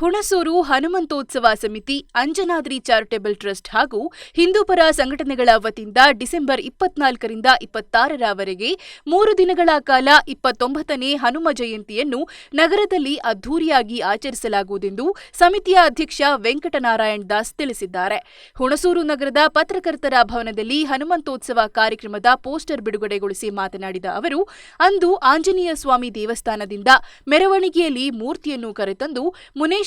ಹುಣಸೂರು ಹನುಮಂತೋತ್ಸವ ಸಮಿತಿ, Anjanadri charitable trust ಹಾಗೂ ಹಿಂದೂಪರ ಸಂಘಟನೆಗಳ ವತಿಯಿಂದ ಡಿಸೆಂಬರ್ ಇಪ್ಪತ್ನಾಲ್ಕರಿಂದ ಇಪ್ಪತ್ತಾರರವರೆಗೆ ಮೂರು ದಿನಗಳ ಕಾಲ ಇಪ್ಪತ್ತೊಂಬತ್ತನೇ ಹನುಮ ಜಯಂತಿಯನ್ನು ನಗರದಲ್ಲಿ ಅದ್ದೂರಿಯಾಗಿ ಆಚರಿಸಲಾಗುವುದೆಂದು ಸಮಿತಿಯ ಅಧ್ಯಕ್ಷ ವೆಂಕಟನಾರಾಯಣ್ ದಾಸ್ ತಿಳಿಸಿದ್ದಾರೆ. ಹುಣಸೂರು ನಗರದ ಪತ್ರಕರ್ತರ ಭವನದಲ್ಲಿ ಹನುಮಂತೋತ್ಸವ ಕಾರ್ಯಕ್ರಮದ ಪೋಸ್ಟರ್ ಬಿಡುಗಡೆಗೊಳಿಸಿ ಮಾತನಾಡಿದ ಅವರು, ಅಂದು ಆಂಜನೇಯ ಸ್ವಾಮಿ ದೇವಸ್ಥಾನದಿಂದ ಮೆರವಣಿಗೆಯಲ್ಲಿ ಮೂರ್ತಿಯನ್ನು ಕರೆತಂದು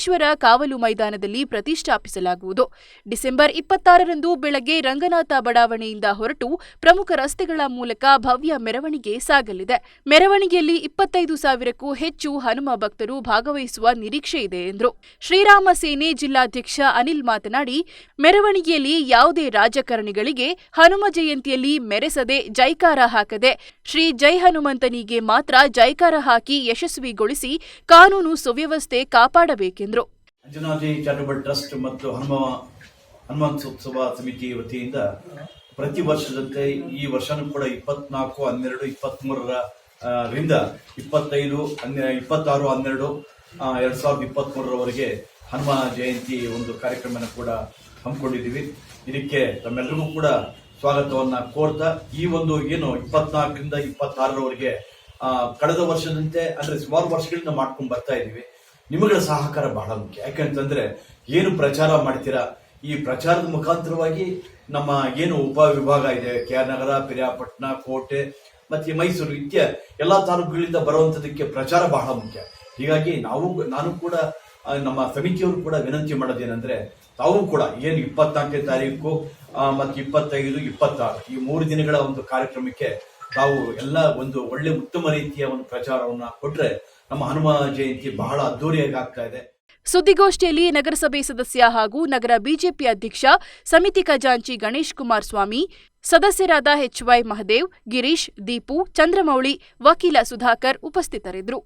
ಮುನೇಶ್ವರ ಕಾವಲು ಮೈದಾನದಲ್ಲಿ ಪ್ರತಿಷ್ಠಾಪಿಸಲಾಗುವುದು. ಡಿಸೆಂಬರ್ ಇಪ್ಪತ್ತಾರರಂದು ಬೆಳಗ್ಗೆ ರಂಗನಾಥ ಬಡಾವಣೆಯಿಂದ ಹೊರಟು ಪ್ರಮುಖ ರಸ್ತೆಗಳ ಮೂಲಕ ಭವ್ಯ ಮೆರವಣಿಗೆ ಸಾಗಲಿದೆ. ಮೆರವಣಿಗೆಯಲ್ಲಿ ಇಪ್ಪತ್ತೈದು ಸಾವಿರಕ್ಕೂ ಹೆಚ್ಚು ಹನುಮ ಭಕ್ತರು ಭಾಗವಹಿಸುವ ನಿರೀಕ್ಷೆ ಇದೆ ಎಂದರು. ಶ್ರೀರಾಮ ಸೇನೆ ಜಿಲ್ಲಾಧ್ಯಕ್ಷ ಅನಿಲ್ ಮಾತನಾಡಿ, ಮೆರವಣಿಗೆಯಲ್ಲಿ ಯಾವುದೇ ರಾಜಕಾರಣಿಗಳಿಗೆ ಹನುಮ ಜಯಂತಿಯಲ್ಲಿ ಮೆರೆಸದೆ ಜೈಕಾರ ಹಾಕದೆ, ಶ್ರೀ ಜೈ ಹನುಮಂತನಿಗೆ ಮಾತ್ರ ಜೈಕಾರ ಹಾಕಿ ಯಶಸ್ವಿಗೊಳಿಸಿ ಕಾನೂನು ಸುವ್ಯವಸ್ಥೆ ಕಾಪಾಡಬೇಕೆಂದರು. ಅಂಜನಾದ್ರಿ ಚಾರಿಟಬಲ್ ಟ್ರಸ್ಟ್ ಮತ್ತು ಹನುಮ ಹನುಮಂತೋತ್ಸವ ಸಮಿತಿ ವತಿಯಿಂದ ಪ್ರತಿ ವರ್ಷದಂತೆ ಈ ವರ್ಷನೂ ಕೂಡ ಇಪ್ಪತ್ನಾಲ್ಕು, ಹನ್ನೆರಡು ಇಪ್ಪತ್ತ್ಮೂರರ ರಿಂದ ಇಪ್ಪತ್ತೈದು, ಹನ್ನೆ, ಇಪ್ಪತ್ತಾರು, ಹನ್ನೆರಡು ಎರಡು ಸಾವಿರದ ಇಪ್ಪತ್ತ್ಮೂರರವರೆಗೆ ಹನುಮ ಜಯಂತಿ ಒಂದು ಕಾರ್ಯಕ್ರಮನ ಕೂಡ ಹಮ್ಮಿಕೊಂಡಿದ್ದೀವಿ. ಇದಕ್ಕೆ ತಮ್ಮೆಲ್ಲರಿಗೂ ಕೂಡ ಸ್ವಾಗತವನ್ನು ಕೋರ್ತಾ, ಈ ಒಂದು ಏನು ಇಪ್ಪತ್ನಾಲ್ಕರಿಂದ ಇಪ್ಪತ್ತಾರರವರೆಗೆ ಕಳೆದ ವರ್ಷದಂತೆ, ಅಂದರೆ ಸುಮಾರು ವರ್ಷಗಳಿಂದ ಮಾಡ್ಕೊಂಡು ಬರ್ತಾ ಇದ್ದೀವಿ. ನಿಮಗಳ ಸಹಕಾರ ಬಹಳ ಮುಖ್ಯ. ಯಾಕಂತಂದ್ರೆ ಏನು ಪ್ರಚಾರ ಮಾಡ್ತೀರಾ? ಈ ಪ್ರಚಾರದ ಮುಖಾಂತರವಾಗಿ ನಮ್ಮ ಏನು ಉಪ ವಿಭಾಗ ಇದೆ, ಕೆ ಆರ್ ನಗರ, ಪಿರಿಯಾಪಟ್ಟಣ, ಕೋಟೆ, ಮತ್ತೆ ಮೈಸೂರು ಇತ್ಯ ಎಲ್ಲಾ ತಾಲೂಕುಗಳಿಂದ ಬರುವಂತದಕ್ಕೆ ಪ್ರಚಾರ ಬಹಳ ಮುಖ್ಯ. ಹೀಗಾಗಿ ನಾವು, ನಾನು ಕೂಡ ನಮ್ಮ ಸಮಿತಿಯವರು ಕೂಡ ವಿನಂತಿ ಮಾಡೋದೇನೆಂದ್ರೆ ತಾವು ಕೂಡ ಏನು ಇಪ್ಪತ್ನಾಲ್ಕನೇ ತಾರೀಕು ಮತ್ತೆ ಇಪ್ಪತ್ತೈದು, ಇಪ್ಪತ್ತಾರು ಈ ಮೂರು ದಿನಗಳ ಒಂದು ಕಾರ್ಯಕ್ರಮಕ್ಕೆ ತಾವು ಎಲ್ಲ ಒಂದು ಒಳ್ಳೆ ಉತ್ತಮ ರೀತಿಯ ಒಂದು ಪ್ರಚಾರವನ್ನ ಕೊಟ್ರೆ ನಮ್ಮ ಹನುಮ ಜಯಂತಿ ಬಹಳ ಅದ್ದೂರಿಯಾಗಿ ಆಗ್ತಾ ಇದೆ. ಸುದ್ದಿಗೋಷ್ಠಿಯಲ್ಲಿ ನಗರಸಭೆ ಸದಸ್ಯ ಹಾಗೂ ನಗರ ಬಿಜೆಪಿ ಅಧ್ಯಕ್ಷ ಸಮಿತಿ ಖಜಾಂಚಿ ಗಣೇಶ್ ಕುಮಾರ್ ಸ್ವಾಮಿ, ಸದಸ್ಯರಾದ ಎಚ್ವೈ ಮಹದೇವ್, ಗಿರೀಶ್, ದೀಪು, ಚಂದ್ರಮೌಳಿ, ವಕೀಲ ಸುಧಾಕರ್ ಉಪಸ್ಥಿತರಿದ್ದರು.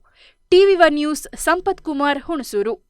TV one news Sampath Kumar Hunsur.